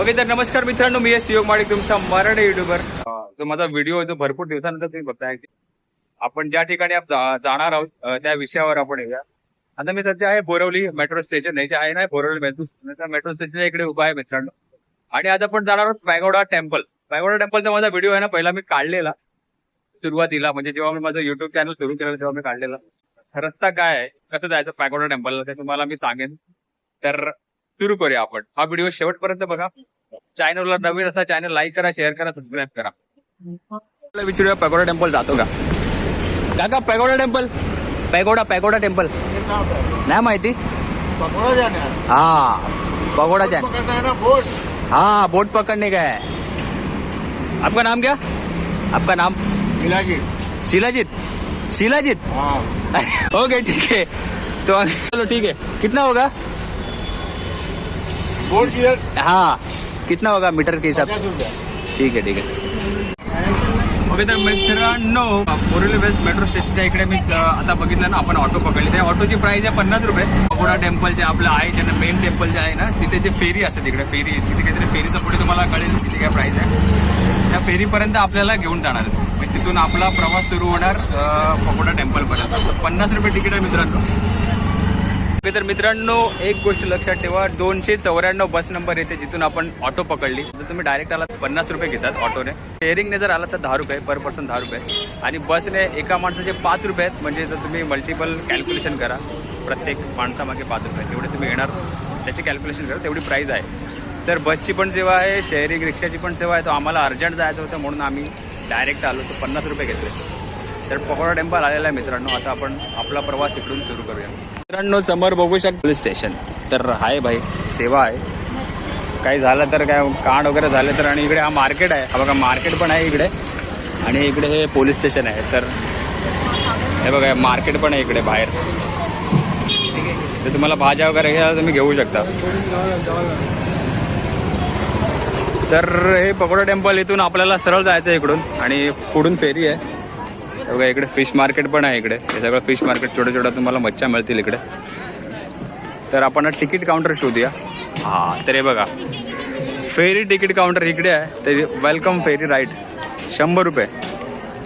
Okay तर नमस्कार मित्रांनो मी एस सियोग माडिक तुमचा मराठी युट्यूबर जो माझा व्हिडिओ जो भरपूर दिवसानंतर तुम्ही बघताय. आपण ज्या ठिकाणी जाणार आहोत त्या विषयावर आपण येऊया. आता मी सध्या आहे बोरवली मेट्रो स्टेशन आहे जे आहे ना बोरवली मेट्रो त्या मेट्रो स्टेशन इकडे उभा आहे मित्रांनो. आणि आज आपण जाणार आहोत पॅगोडा टेम्पल पॅगोडा टेम्पलचा माझा व्हिडिओ आहे ना पहिला मी काढलेला सुरुवातीला. म्हणजे जेव्हा मी माझं युट्यूब चॅनल सुरू केलं तेव्हा मी काढलेला. रस्ता काय आहे? कसं जायचं पॅगोडा टेम्पलला ते तुम्हाला मी सांगेन. तर सुरू करूया आपण. हा व्हिडिओ शेवटपर्यंत बघा. चॅनलला नवीन असा चॅनल लाईक करा शेअर करा सबस्क्राईब करा. आपल्याला विचारूया पॅगोडा टेंपल जातो का? काका pagoda temple pagoda pagoda temple नाही माहिती? जाना है पगोडा बोट हाँ बोट पकड़ने का है आपका नाम क्या? आपका नाम? शिलाजीत. शिलाजीत? हाँ. ओके ठीक है तो चलो ठीक है कितना होगा? बोट किधर हाँ कितना होगा मीटर के हिसाब से? ठीक आहे ठीक आहे ओके तर मित्रांनो बोरिवली वेस्ट मेट्रो स्टेशनच्या इकडे मी आता बघितलं ना आपण ऑटो पकडली. त्या ऑटोची प्राइस आहे पन्नास रुपये. पकोडा टेम्पल जे आपलं आहे जे मेन टेम्पल जे आहे ना तिथे जे फेरी असते तिकडे फेरी तिथे काहीतरी फेरीचं पुढे तुम्हाला कळेल किती काय प्राइस आहे. त्या फेरीपर्यंत आपल्याला घेऊन जाणार. म्हणजे तिथून आपला प्रवास सुरू होणार पकोडा टेम्पलपर्यंत पन्नास रुपये तिकीट आहे मित्रांनो. तर मित्रांनो एक गोष्ट लक्षात ठेवा दोनशे चौऱ्याण्णव बस नंबर येते जिथून आपण ऑटो पकडली. जर तुम्ही डायरेक्ट आलात पन्नास रुपये घेतात ऑटोने. शेअरिंगने जर आला तर दहा रुपये पर पर्सन दहा रुपये. आणि बसने एका माणसाचे पाच रुपये आहेत. म्हणजे जर तुम्ही मल्टिपल कॅल्क्युलेशन करा प्रत्येक माणसामागे पाच रुपये तेवढे तुम्ही येणार त्याची कॅल्क्युलेशन करा तेवढी प्राईस आहे. तर बसची पण सेवा आहे शेअरिंग रिक्षाची पण सेवा आहे. तो आम्हाला अर्जंट जायचं होतं म्हणून आम्ही डायरेक्ट आलो तर पन्नास रुपये घेतले. तर पकोडा टेम्पल आलेला आहे मित्रांनो. आता आपण आपला प्रवास इकडून सुरू करूया. मित्रांनो समोर बघू शकतो पोलीस स्टेशन. तर आहे भाई सेवा आहे. काही झालं तर काय कांड वगैरे झालं तर आणि इकडे हा मार्केट आहे. हा बघा मार्केट पण आहे इकडे. आणि इकडे हे पोलीस स्टेशन आहे. तर हे बघा मार्केट पण आहे इकडे बाहेर. तर तुम्हाला भाज्या वगैरे घ्या तुम्ही घेऊ शकता. तर हे पकोडा टेम्पल इथून आपल्याला सरळ जायचं आहे इकडून. आणि पुढून फेरी आहे. बघा इकडे फिश मार्केट पण आहे इकडे. हे सगळं फिश मार्केट छोट्या छोट्या तुम्हाला मच्छा मिळतील इकडे. तर आपण तिकीट काउंटर शोधूया. हा तर हे बघा. फेरी तिकीट काउंटर इकडे आहे. तर वेलकम फेरी राईट शंभर रुपये.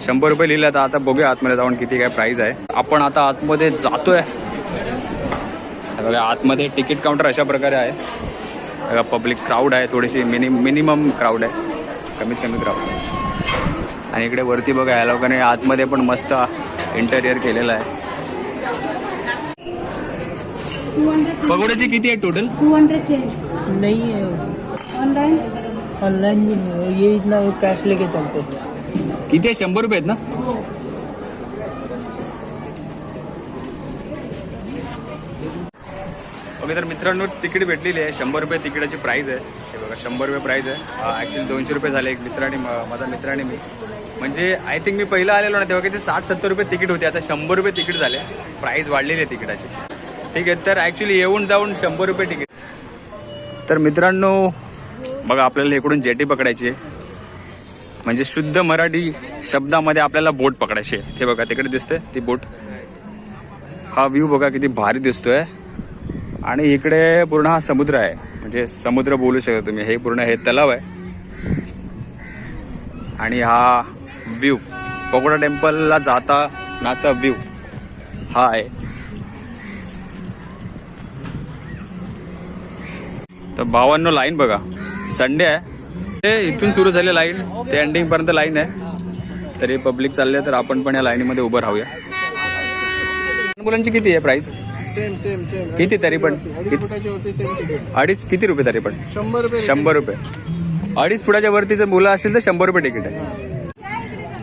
शंभर रुपये लिहिलं तर आता बघूया आतमध्ये जाऊन किती काय प्राईस आहे. आपण आता आतमध्ये जातोय. आहे बघा आतमध्ये तिकीट काउंटर अशा प्रकारे आहे. बघा पब्लिक क्राऊड आहे. थोडीशी मिनि मिनिमम क्राऊड आहे. कमीत कमी क्राऊड आहे आणि इकडे वरती बघा या लोकांनी आतमध्ये पण मस्त इंटेरियर केलेलं आहे. पगोड्याची किती आहे टोटल टू हंड्रेड चेंज नहीं है ऑनलाइन ऑनलाइन भी नहीं. है ये इतना कैश लेके चलते हैं किती आहे? शंभर रुपये आहेत ना? ओके तर मित्रांनो तिकीट भेटलेली आहे. शंभर रुपये तिकिटाची प्राईस आहे. हे बघा शंभर रुपये प्राईस आहे. ॲक्च्युली दोनशे रुपये झाले एक मित्र आणि म- माझा मित्र आणि मी. म्हणजे आय थिंक मी पहिला आलेलो ना तेव्हा किती साठ सत्तर रुपये तिकीट होते. आता शंभर रुपये तिकीट झाले. प्राईस वाढलेली आहे तिकिटाची. ठीक आहे तर ॲक्च्युली येऊन जाऊन शंभर रुपये तिकीट. तर मित्रांनो बघा आपल्याला इकडून जेटी पकडायची आहे. म्हणजे शुद्ध मराठी शब्दामध्ये आपल्याला बोट पकडायची आहे. ते बघा तिकडे दिसते ती बोट. हा व्ह्यू बघा किती भारी दिसतोय. आणि इकडे पूर्ण हा समुद्र आहे. म्हणजे समुद्र बोलू शकता तुम्ही. हे पूर्ण हे तलाव आहे. आणि हा व्ह्यू. पकोडा टेम्पलला जातानाचा व्ह्यू. हा आहे तर भावांनो लाईन बघा. संडे आहे. ते इथून सुरू झाले लाईन. ते एंडिंग पर्यंत लाईन आहे. तरी पब्लिक चालले तर आपण पण या लाईनीमध्ये उभं राहूया. मुलांची किती आहे प्राइस सेम सेम सेम किती तरी पण? अडीच किती रुपये तरी पण? शंभर रुपये शंभर रुपये. अडीच फुटाच्या वरती जर मुलं असतील तर शंभर रुपये तिकीट आहे.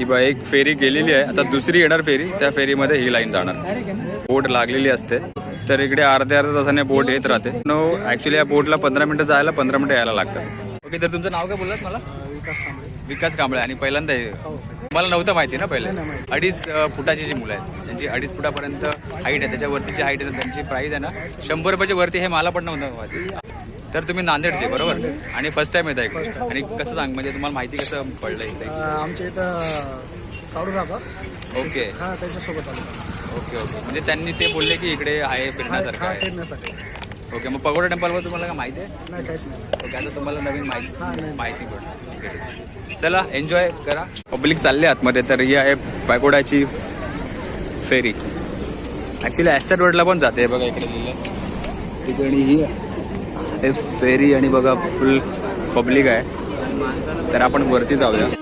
ती बा एक फेरी गेलेली आहे. आता दुसरी येणार फेरी. त्या फेरीमध्ये ही लाईन जाणार. बोट लागलेली असते. तर इकडे अर्ध्या अर्ध्या तासाने बोट येत राहते. नो ऍक्च्युली या बोटला पंधरा मिनिटं जायला पंधरा मिनिटं यायला लागतात ओके तर तुमचं नाव काय बोललात मला? विकास कांबळे. आणि पहिल्यांदा हे मला नव्हतं माहिती ना पहिले? अडीच फुटाची जी मुलं आहेत त्यांची अडीच फुटापर्यंत हाईट आहे. त्याच्यावरती जी हाईट आहे त्यांची प्राईस आहे ना शंभर रुपयाच्या वरती हे मला पण नव्हतं माहिती. तर तुम्ही नांदेडचे बरोबर? आणि फर्स्ट टाइम येत आहे आणि कसं सांग म्हणजे तुम्हाला माहिती कसं पडलं इथे? आमच्या इथं साडू राहतात ओके. हा त्याच्यासोबत आलो. Okay okay. म्हणजे त्यांनी ते बोलले की इकडे आहे फिरण्यासारखं आहे. ओके मग पगोडा टेम्पलवर तुम्हाला काय माहिती आहे? नाही काहीच नाही. ओके आता तुम्हाला नवीन माहिती. माहिती पडली. ओके. चला एन्जॉय करा. पब्लिक चालले आतमध्ये तर ही आहे पॅगोडाची फेरी. ॲक्च्युली ॲसेट रोडला पण जाते बघा इकडे लिहिलं ठिकाणी ही आहे. फेरी आणि बघा फुल पब्लिक आहे. तर आपण वरती जाऊया.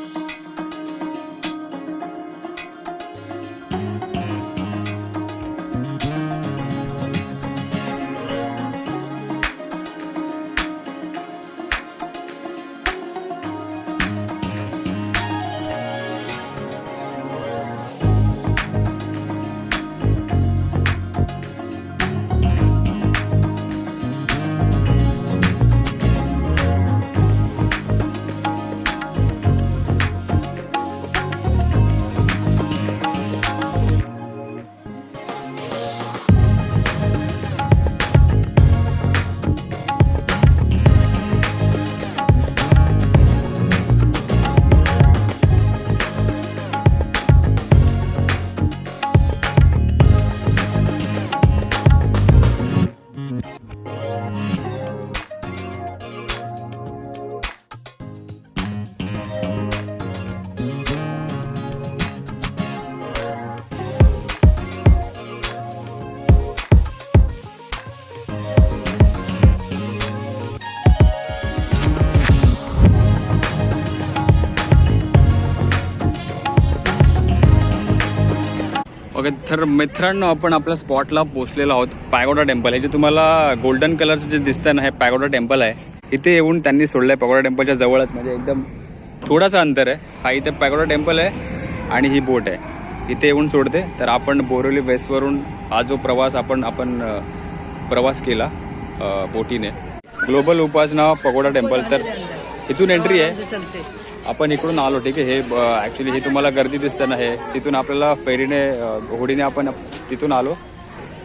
तर मित्रांनो आपण आपल्या स्पॉटला पोचलेलो आहोत पॅगोडा टेम्पल हे जे तुम्हाला गोल्डन कलरचं जे दिसतं ना हे पॅगोडा टेम्पल आहे. इथे येऊन त्यांनी सोडलं आहे पॅगोडा टेम्पलच्या जवळच. म्हणजे एकदम थोडासा अंतर आहे. हा इथे पॅगोडा टेम्पल आहे आणि ही बोट आहे. इथे येऊन सोडते. तर आपण बोरिवली वेस्टवरून हा जो प्रवास आपण आपण प्रवास केला बोटीने. ग्लोबल उपासना पगोडा टेम्पल तर इथून एंट्री आहे. हो, आपण इकडून आलो ठीक आहे? हे ॲक्च्युली ही तुम्हाला गर्दी दिसते ना हे. तिथून आपल्याला फेरीने होडीने आपण तिथून आलो.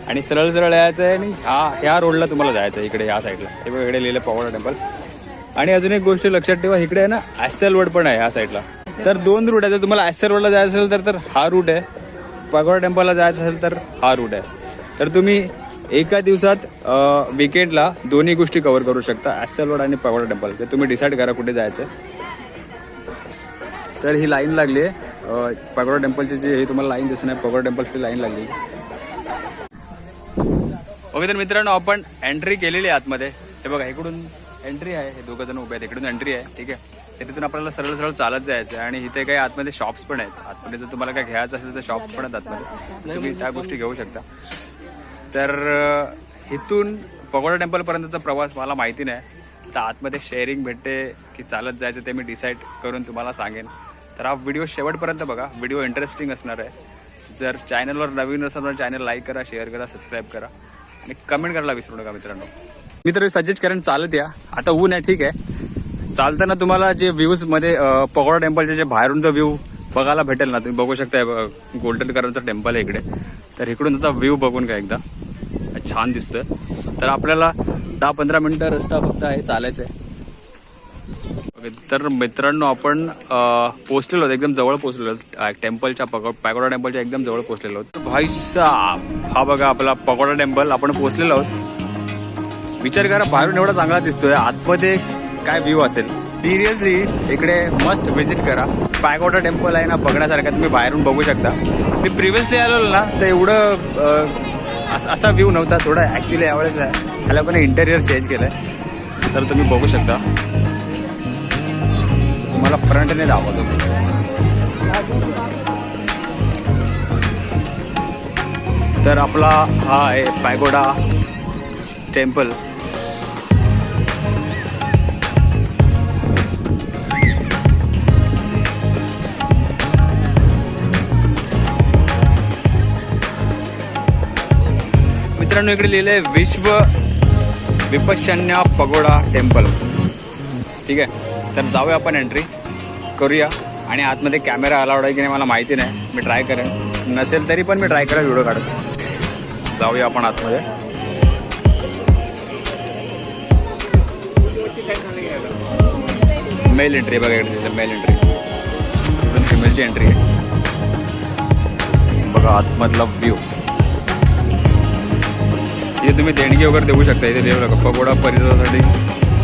आणि सरळ सरळ यायचं आहे आणि हा ह्या रोडला तुम्हाला जायचं आहे इकडे ह्या साईडला. हे बघा इकडे लिहिलं पवाडा टेम्पल. आणि अजून एक गोष्ट लक्षात ठेवा इकडे आहे ना ॲसेल रोड पण आहे ह्या साईडला. तर दोन रूट आहे. जर तुम्हाला ॲसेल रोडला जायचं असेल तर तर हा रूट आहे. पगोडा टेम्पलला जायचं असेल तर हा रूट आहे. तर तुम्ही एका दिवसात विकेंडला दोन्ही गोष्टी कवर करू शकता ॲसेल रोड आणि पगोडा टेम्पल. तर तुम्ही डिसाईड करा कुठे जायचं आहे. तर ही लाईन लागली आहे. पगोडा टेम्पलची जी ही तुम्हाला लाईन दिसत नाही पगोडा टेम्पलची लाईन लागली ओके तर मित्रांनो आपण एंट्री केलेली आहे आतमध्ये. हे बघा इकडून एंट्री आहे. हे दोघं जण उभे आहेत. इकडून एंट्री आहे. ठीक आहे? तर तिथून आपल्याला सरळ सरळ चालत जायचं आहे आणि इथे काही आतमध्ये शॉप्स पण आहेत. आतमध्ये जर तुम्हाला काय घ्यायचं असेल तर शॉप्स पण आहेत आतमध्ये. तुम्ही त्या गोष्टी घेऊ शकता. तर इथून पगोडा टेम्पलपर्यंतचा प्रवास मला माहिती नाही. तर आतमध्ये शेअरिंग भेटते की चालत जायचं ते मी डिसाईड करून तुम्हाला सांगेन. तर हा व्हिडिओ शेवटपर्यंत बघा. व्हिडिओ इंटरेस्टिंग असणार आहे. जर चॅनलवर नवीन असेल तर चॅनल लाईक करा शेअर करा सबस्क्राईब करा. आणि कमेंट करायला विसरू नका मित्रांनो. मी तर सजेस्ट करेन चालत या. आता ऊन आहे ठीक आहे. चालताना तुम्हाला जे व्ह्यूजमध्ये पगोडा टेम्पलचे जे बाहेरून जो व्ह्यू बघायला भेटेल ना तुम्ही बघू शकता गोल्डन कलरचं टेम्पल आहे इकडे. तर इकडून त्याचा व्ह्यू बघून का एकदा. छान दिसतं तर आपल्याला दहा पंधरा मिनटं रस्ता फक्त आहे चालायचं आहे तर मित्रांनो आपण पोचलेलो पोहोचलेलो आहोत एकदम जवळ पोचलेलो आहोत. टेम्पलच्या पगो पॅगोडा टेम्पलच्या एकदम जवळ पोहोचलेलो आहोत. भाई हा बघा आपला पगोडा टेम्पल आपण पोहोचलेलो आहोत. विचार करा बाहेरून एवढा चांगला दिसतोय आतमध्ये काय व्ह्यू असेल? सिरियसली इकडे मस्ट व्हिजिट करा. पॅगोडा टेम्पल आहे ना बघण्यासारखा तुम्ही बाहेरून बघू शकता. मी प्रिव्हियसली आलेलो ना तर एवढं असा असा व्ह्यू नव्हता थोडा ॲक्च्युली यावेळेस आहे. ह्या लोकांनी इंटेरियर चेंज केलं आहे तर तुम्ही बघू शकता. तुम्हाला फ्रंटने दाखवतो. तर आपला हा आहे पॅगोडा टेम्पल. मित्रांनो इकडे लिहिले विश्व विपशन्या पगोडा टेम्पल. ठीक आहे? तर जाऊया आपण एंट्री करूया. आणि आतमध्ये कॅमेरा अलाउड आहे की नाही मला माहिती नाही. मी ट्राय करेन. नसेल तरी पण मी ट्राय करेन व्हिडिओ काढत. जाऊया आपण आतमध्ये. मेल एंट्री बघा इकडे तिथे मेल एंट्री फिमेलची एंट्री आहे. बघा आतमधला व्ह्यू इथे तुम्ही देणगी वगैरे देऊ शकता. इथे देऊ नका. पगोडा परिसरासाठी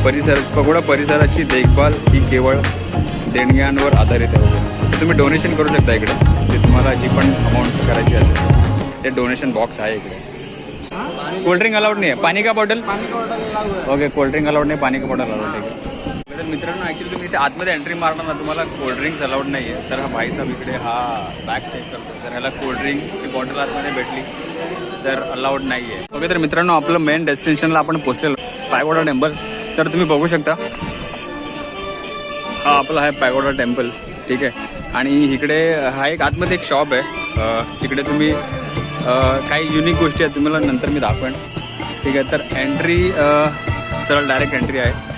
परिसर पगोडा परिसराची देखभाल ही केवळ देणग्यांवर आधारित आहे. तुम्ही डोनेशन करू शकता इकडे. ते तुम्हाला जी पण अमाऊंट करायची असेल ते डोनेशन बॉक्स आहे इकडे. कोल्ड्रिंक अलाउड नाही आहे पाणी का बॉटल ओके कोल्ड्रिंक अलाउड नाही पाणी का बॉटल अलाउड आहे तर मित्रांनो ॲक्च्युली तुम्ही इथे आतमध्ये एंट्री मारणार ना तुम्हाला कोल्ड्रिंक्स अलाउड नाही आहे तर हा भाईसाहेब इकडे हा बॅग चेक करतो तर ह्याला कोल्ड्रिंकची बॉटल आतमध्ये भेटली तर अलाउड नाही आहे ओके तर मित्रांनो आपलं मेन डेस्टिनेशनला आपण पोहोचलेलो. पायगोडा टेम्पल तर तुम्ही बघू शकता. हा आपला आहे पॅगोडा टेम्पल ठीक आहे. आणि इकडे हा एक आतमध्ये एक शॉप आहे. तिकडे तुम्ही काही युनिक गोष्टी आहेत तुम्हाला नंतर मी दाखवेन. ठीक आहे तर एंट्री सरळ डायरेक्ट एंट्री आहे.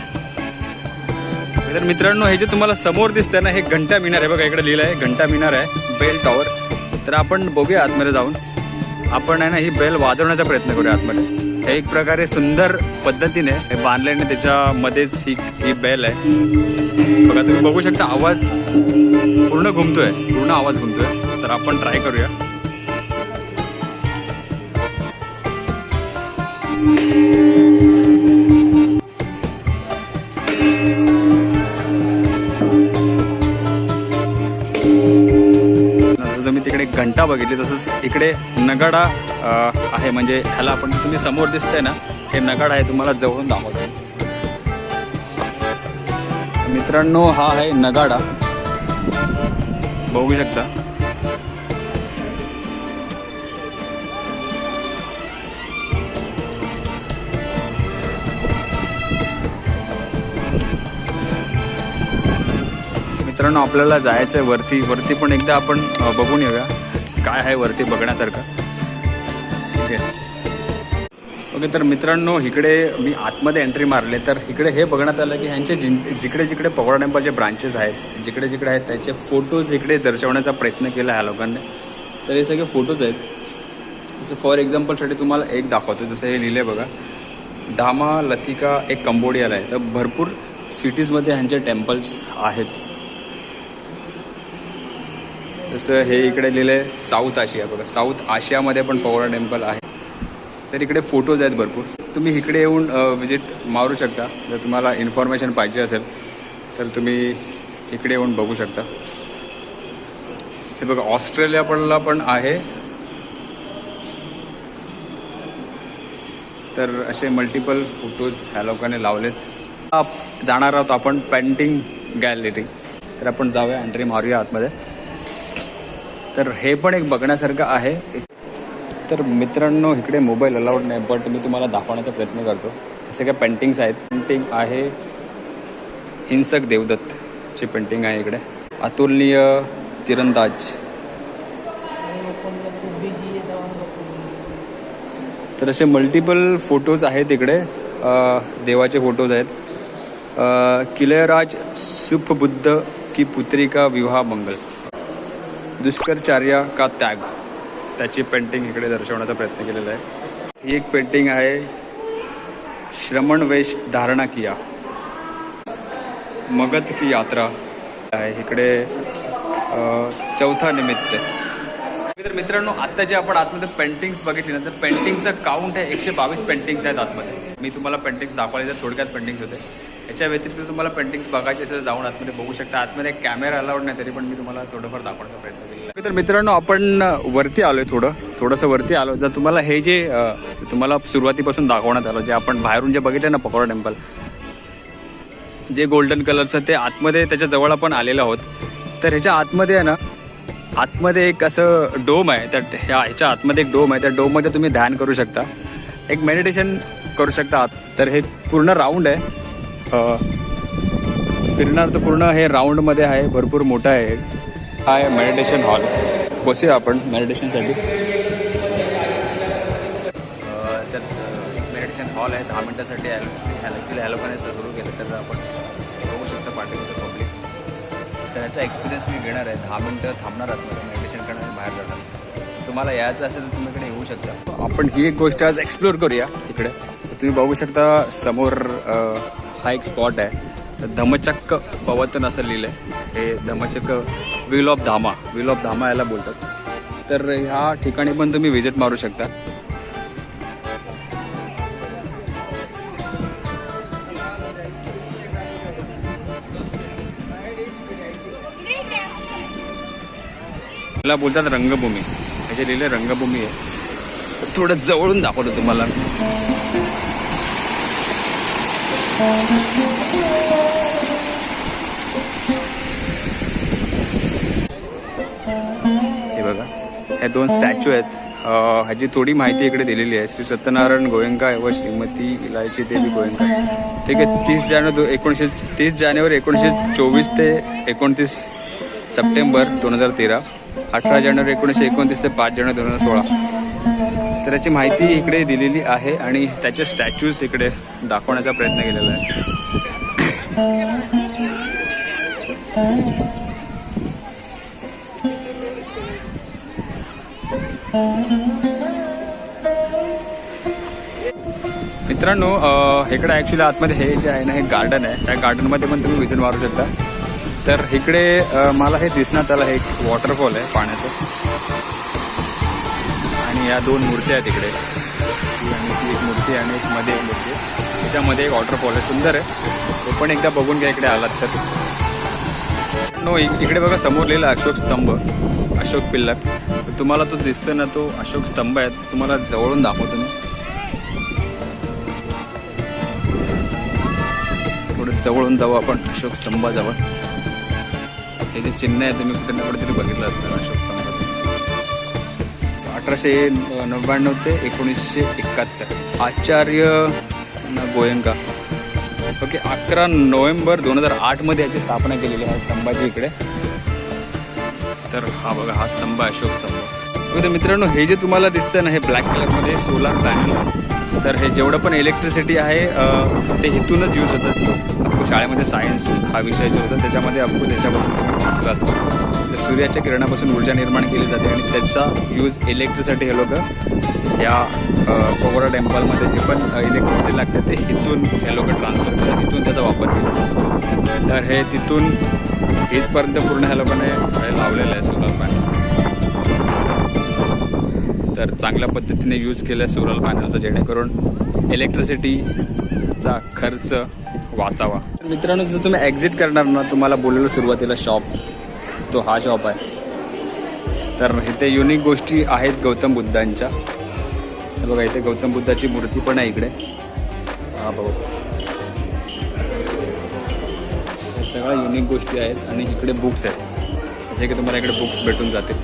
तर मित्रांनो हे जे तुम्हाला समोर दिसतंय ना हे घंटा मिनार आहे बघा इकडे लिहिलं आहे घंटा मिनार आहे बेल टॉवर तर आपण बघूया आतमध्ये जाऊन. आपण आहे ना ही बेल वाजवण्याचा प्रयत्न करूया आतमध्ये. हे एक प्रकारे सुंदर पद्धतीने हे बांधल्याने त्याच्यामध्येच ही ही बेल आहे. बघा तुम्ही बघू शकता आवाज पूर्ण घुमतोय पूर्ण आवाज घुमतोय. तर आपण ट्राय करूया. तुम्ही तिकडे घंटा बघितली तसंच इकडे नगाडा आहे. म्हणजे ह्याला आपण तुम्ही समोर दिसतंय ना हे नगाडा आहे तुम्हाला जवळून दाखवतो मित्रांनो हा आहे नगाडा. बघू शकता. मित्रांनो आपल्याला जायचं आहे वरती. वरती पण एकदा आपण बघून येऊया. काय आहे वरती बघण्यासारखं. ठीक आहे. ओके तर मित्रांनो इकडे मी आतमध्ये एंट्री मारले. तर इकडे हे बघण्यात आलं की ह्यांचे जिं जिकडे जिकडे पगोडा टेम्पलचे ब्रांचेस आहेत जिकडे जिकडे आहेत त्याचे फोटोज इकडे दर्शवण्याचा प्रयत्न केला ह्या लोकांनी. तर हे सगळे फोटोज आहेत. जसं फॉर एक्झाम्पलसाठी तुम्हाला एक दाखवतो जसं हे लिहिले बघा. धामा लथिका एक कंबोडियाला आहे. तर भरपूर सिटीजमध्ये ह्यांचे टेम्पल्स आहेत. जसं हे इकडे लिहिलंय साऊथ आशिया बघा साऊथ आशियामध्ये पण पवळा टेम्पल आहे. तर इकडे फोटोज आहेत भरपूर. तुम्ही इकडे येऊन विजिट मारू शकता. जर तुम्हाला इन्फॉर्मेशन पाहिजे असेल तर तुम्ही इकडे येऊन बघू शकता. हे बघा ऑस्ट्रेलिया पण आहे. तर असे मल्टिपल फोटोज ह्या लोकांनी लावलेत. जाणार आहोत आपण पेंटिंग गॅलरी तर आपण जाऊया एंट्री मारूया आतमध्ये. तर हे पण एक बघण्यासारखं आहे. तर मित्रांनो इकडे मोबाईल अलाउड नाही बट मी तुम्हाला दाखवण्याचा प्रयत्न करतो. असे काय पेंटिंग्स आहेत. पेंटिंग आहे हिंसक देवदत्तची पेंटिंग आहे इकडे. अतुलनीय तिरंदाज. तर असे मल्टिपल फोटोज आहेत इकडे. देवाचे फोटोज आहेत. किलयराज सुपबुद्ध की पुत्री का विवाह मंगल. दुष्करचार्य का त्याग? त्याची पेंटिंग इकडे दर्शवण्याचा प्रयत्न केलेला आहे. ही एक पेंटिंग आहे श्रमण वेश धारणा किया. मगध की यात्रा आहे. इकडे चौथा निमित्त. तर मित्रांनो आता जे आपण आतमध्ये पेंटिंग्स बघितली ना तर पेंटिंगचं काउंट आहे एकशे बावीस पेंटिंग्स आहेत आतमध्ये. मी तुम्हाला पेंटिंग्स दाखवले तर थोडक्यात पेंटिंग्स होते. याच्या व्यतिरिक्त तुम्हाला पेंटिंग्स बघायचे असेल जाऊन आतमध्ये बघू शकता. आतमध्ये एक कॅमेरा अलाउड नाही तरी पण मी तुम्हाला थोडंफार दाखवण्याचा प्रयत्न केला तर मित्रांनो आपण वरती आलोय थोडं. थोडंसं वरती आलो जर तुम्हाला हे जे तुम्हाला सुरुवातीपासून दाखवण्यात आलं जे आपण बाहेरून जे बघितलं ना पकोडा टेम्पल जे गोल्डन कलरचं ते आतमध्ये त्याच्याजवळ आपण आलेलो आहोत. तर ह्याच्या आतमध्ये आहे ना आतमध्ये एक असं डोम आहे. त्या ह्या ह्याच्या आतमध्ये एक डोम आहे. त्या डोममध्ये तुम्ही ध्यान करू शकता. एक मेडिटेशन करू शकता आत. तर हे पूर्ण राऊंड आहे. फिरणार तर पूर्ण हे राऊंडमध्ये आहे भरपूर मोठं आहे. हा आहे मेडिटेशन हॉल बसूया आपण मेडिटेशनसाठी तर मेडिटेशन हॉल आहे दहा मिनटासाठी ॲक्च्युली लोकांनी सुरू केलं तर आपण बघू शकता पाठीमध्ये पब्लिक तर याचा एक्सपिरियन्स मी घेणार आहे. दहा मिनटं थांबणार आतमध्ये मेडिटेशन करणार आणि बाहेर जाणार तुम्हाला यायचं असेल तर तुम्ही इकडे येऊ शकता. आपण ही एक गोष्ट आज एक्सप्लोर करूया इकडे. तुम्ही बघू शकता समोर हा एक स्पॉट आहे. तर धमचक्क पवतन असं लिहिलं आहे हे धमचक्क wheel of Dhamma wheel of Dhamma याला बोलतात. तर ह्या ठिकाणी पण तुम्ही व्हिजिट मारू शकता. याला बोलतात रंगभूमी. ह्याचे लिहिले रंगभूमी आहे. थोडं जवळून दाखवतो तुम्हाला. हे बघा ह्या दोन स्टॅच्यू आहेत. ह्याची थोडी माहिती इकडे दिलेली आहे. श्री सत्यनारायण गोयंका व श्रीमती इलायची देवी गोयंका. ठीक आहे तीस जानेवारी एकोणीसशे तीस जानेवारी एकोणीसशे चोवीस ते एकोणतीस सप्टेंबर दोन हजार तेरा. अठरा जानेवारी एकोणीसशे एकोणतीस ते पाच जानेवारी दोन हजार सोळा. तर त्याची माहिती इकडे दिलेली आहे आणि त्याचे स्टॅच्यूज इकडे दाखवण्याचा प्रयत्न केलेला आहे. मित्रांनो इकडे ॲक्च्युली आतमध्ये हे जे आहे ना हे गार्डन आहे. त्या गार्डनमध्ये पण तुम्ही विजिट मारू शकता. तर इकडे मला हे दिसण्यात आलं हे एक वॉटरफॉल आहे पाण्याचं. आणि या दोन मूर्त्या आहेत इकडे आणि ती एक मूर्ती आणि एक मध्ये एक मूर्ती त्याच्यामध्ये एक वॉटरफॉल आहे. सुंदर आहे. तो पण एकदा बघून घ्या इकडे आलात तर. नो इकडे बघा समोर लिहिलं अशोक स्तंभ अशोक पिल्लर तुम्हाला तो दिसतोय ना तो अशोक स्तंभ आहे. तुम्हाला जवळून दाखवतो मी. थोडं जवळून जाऊ आपण अशोक स्तंभाजवळ. हे जे चिन्ह आहे तुम्ही कुठे ना कुठेतरी बघितलं असतं अशोक अठराशे नव्याण्णव ते एकोणीसशे एकाहत्तर. आचार्य गोयंका. ओके अकरा नोव्हेंबर दोन हजार आठमध्ये याची स्थापना केलेली आहे स्तंभाची इकडे. तर हा बघा हा स्तंभ अशोक स्तंभ. तर मित्रांनो हे जे तुम्हाला दिसतं ना हे ब्लॅक कलरमध्ये सोलार पॅनल तर हे जेवढं पण इलेक्ट्रिसिटी आहे ते इथूनच यूज होतं. आपको शाळेमध्ये सायन्स हा विषय जो होता त्याच्यामध्ये आपको त्याच्याबद्दल असं तर सूर्याच्या किरणापासून ऊर्जा निर्माण केली जाते आणि त्याचा यूज इलेक्ट्रिसिटी हे लोक या कोगोरा टेम्पलमध्ये जे पण इलेक्ट्रिसिटी लागते ते इथून हे लोक ट्रान्सफर करतात. इथून त्याचा वापर केला तर हे तिथून इथपर्यंत पूर्ण ह्या लोकांनी हे लावलेलं आहे सोलर पॅनल तर चांगल्या पद्धतीने यूज केलं आहे सोलर पॅनलचं जेणेकरून इलेक्ट्रिसिटीचा खर्च वाचावा. मित्रांनो जर तुम्ही एक्झिट करणार ना तुम्हाला बोललेलं सुरुवातीला शॉप तो हा शॉप आहे. तर इथे युनिक गोष्टी आहेत गौतम बुद्धांच्या. बघा इथे गौतम बुद्धाची मूर्ती पण आहे इकडे. हा बघ. सगळ्या युनिक गोष्टी आहेत आणि इकडे बुक्स आहेत. जे की तुम्हाला इकडे बुक्स भेटून जातील.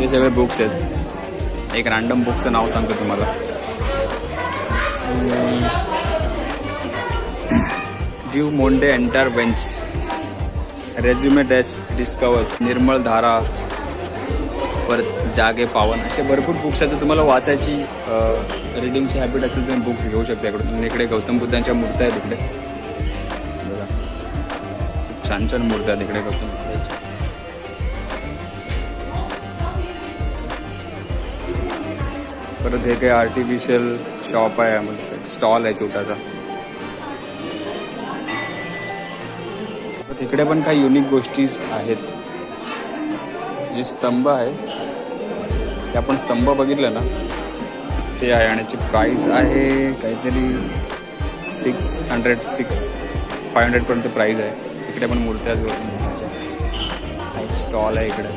हे सगळे बुक्स आहेत. एक रँडम बुकचं नाव सांगतो तुम्हाला. Rajiv Monday एंटरवेन्स bench resume desk discourses Nirmal Dhara. परत जागे पावन. असे भरपूर बुक्स आहेत. तर तुम्हाला वाचायची रिडिंगची हॅबिट असेल तुम्ही बुक्स घेऊ शकता इकडून. इकडे गौतम बुद्धांच्या मूर्त्या आहेत इकडे. खूप छान छान मूर्त्या आहेत इकडे गौतम बुद्धांच्या. परत हे काही आर्टिफिशियल शॉप आहे. स्टॉल आहे छोटासा. इकडे पण काही युनिक गोष्टी आहेत. जे स्तंभ आहे ते आपण स्तंभ बघितलं ना ते आहे आणि याची प्राईस आहे काहीतरी सिक्स हंड्रेड सिक्स फाय हंड्रेडपर्यंत प्राईज आहे. इकडे पण मूर्त्या हा एक स्टॉल आहे इकडे.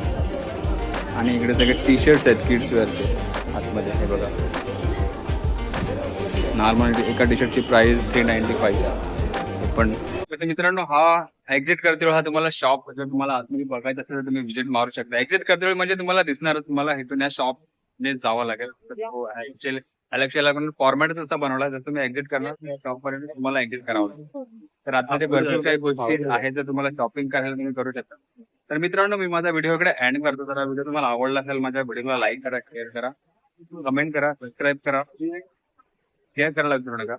आणि इकडे सगळे टी शर्ट्स आहेत किड्स वेअरचे आतमध्ये हे बघा. नॉर्मल एका टी शर्टची प्राइस थ्री नाईन्टी फाईव्ह पण मित्रांनो हा एक्झिट करते वेळ हा तुम्हाला शॉप जर तुम्हाला आतमध्ये बघायचं असेल तर तुम्ही व्हिजिट मारू शकता. एक्झिट करते वेळ म्हणजे तुम्हाला दिसणार तुम्हाला इथून या शॉप ने जावं लागेल. ऍक्च्युअली फॉर्मॅट तसा बनवला जर तुम्ही एक्झिट करणार शॉप पर्यंत तुम्हाला एक्झिट करावं लागेल. तर आतमध्ये भरपूर काही गोष्टी आहेत जर तुम्हाला शॉपिंग करायला तुम्ही करू शकता. तर मित्रांनो मी माझा व्हिडिओ इकडे एंड करतो. जरा व्हिडिओ तुम्हाला आवडला असेल माझ्या व्हिडिओला लाईक करा शेअर करा कमेंट करा सबस्क्राईब करा. शेअर करायला विसरू नका.